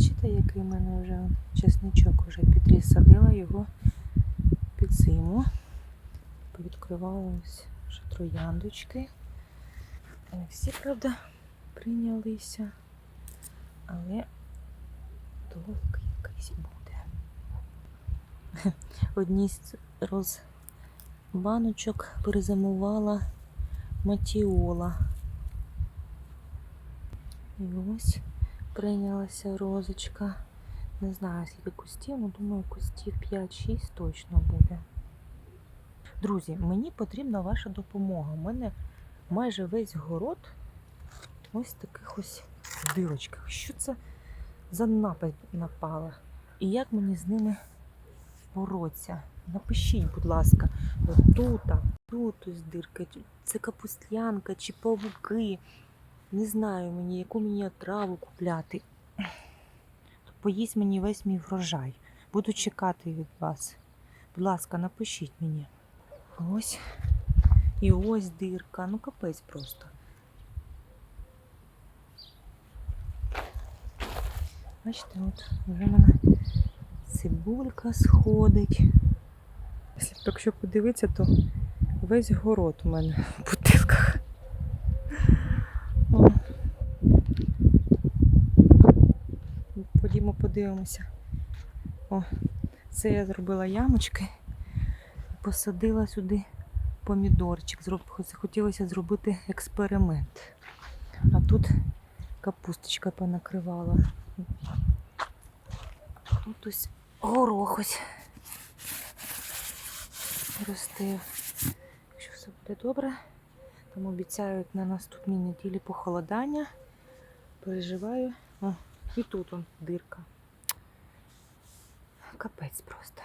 Бачите, який в мене вже чесничок вже підріс, садила його під зиму. Повідкривала ось вже трояндочки. Не всі, правда, прийнялися, але толк якийсь буде. Одній з роз баночок перезимувала матіола. І ось прийнялася розочка. Не знаю, скільки кустів, ну думаю, кустів 5-6 точно буде. Друзі, мені потрібна ваша допомога. У мене майже весь город ось в таких ось дирочках. Що це за напасть напала? І як мені з ними боротися? Напишіть, будь ласка, тут, тут ось дирка, це капустлянка чи павуки. Не знаю мені, яку мені траву купляти. Поїсть мені весь мій врожай. Буду чекати від вас. Будь ласка, напишіть мені. Ось. І ось дирка. Ну капець просто. Бачите, от вже мене цибулька сходить. Якщо подивитися, то весь город у мене в бутилках. О. Ходімо подивимося. О, це я зробила ямочки і посадила сюди помідорчик. Зроб... Хотілося зробити експеримент. А тут капусточка понакривала. Тут ось горох ось росте. Якщо все буде добре, там обіцяють на наступній неділі похолодання. Переживаю. О, і тут он дирка. Капець просто.